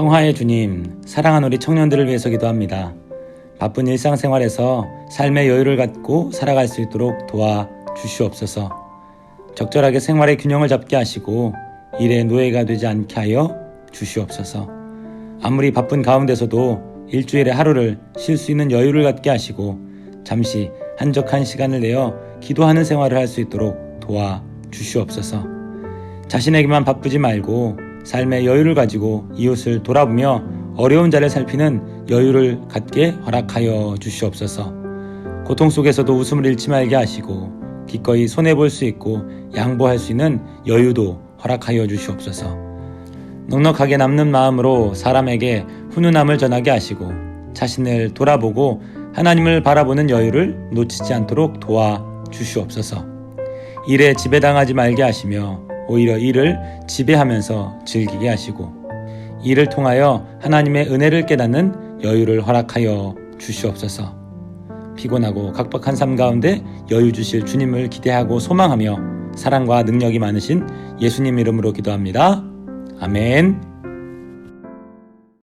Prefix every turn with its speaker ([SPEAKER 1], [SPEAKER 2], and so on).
[SPEAKER 1] 평화의 주님, 사랑하는 우리 청년들을 위해서 기도합니다. 바쁜 일상생활에서 삶의 여유를 갖고 살아갈 수 있도록 도와 주시옵소서. 적절하게 생활의 균형을 잡게 하시고 일의 노예가 되지 않게 하여 주시옵소서. 아무리 바쁜 가운데서도 일주일에 하루를 쉴 수 있는 여유를 갖게 하시고 잠시 한적한 시간을 내어 기도하는 생활을 할 수 있도록 도와 주시옵소서. 자신에게만 바쁘지 말고 삶의 여유를 가지고 이웃을 돌아보며 어려운 자를 살피는 여유를 갖게 허락하여 주시옵소서. 고통 속에서도 웃음을 잃지 말게 하시고 기꺼이 손해 볼 수 있고 양보할 수 있는 여유도 허락하여 주시옵소서. 넉넉하게 남는 마음으로 사람에게 훈훈함을 전하게 하시고 자신을 돌아보고 하나님을 바라보는 여유를 놓치지 않도록 도와 주시옵소서. 일에 지배당하지 말게 하시며 오히려 일을 지배하면서 즐기게 하시고 이를 통하여 하나님의 은혜를 깨닫는 여유를 허락하여 주시옵소서. 피곤하고 각박한 삶 가운데 여유 주실 주님을 기대하고 소망하며 사랑과 능력이 많으신 예수님 이름으로 기도합니다. 아멘.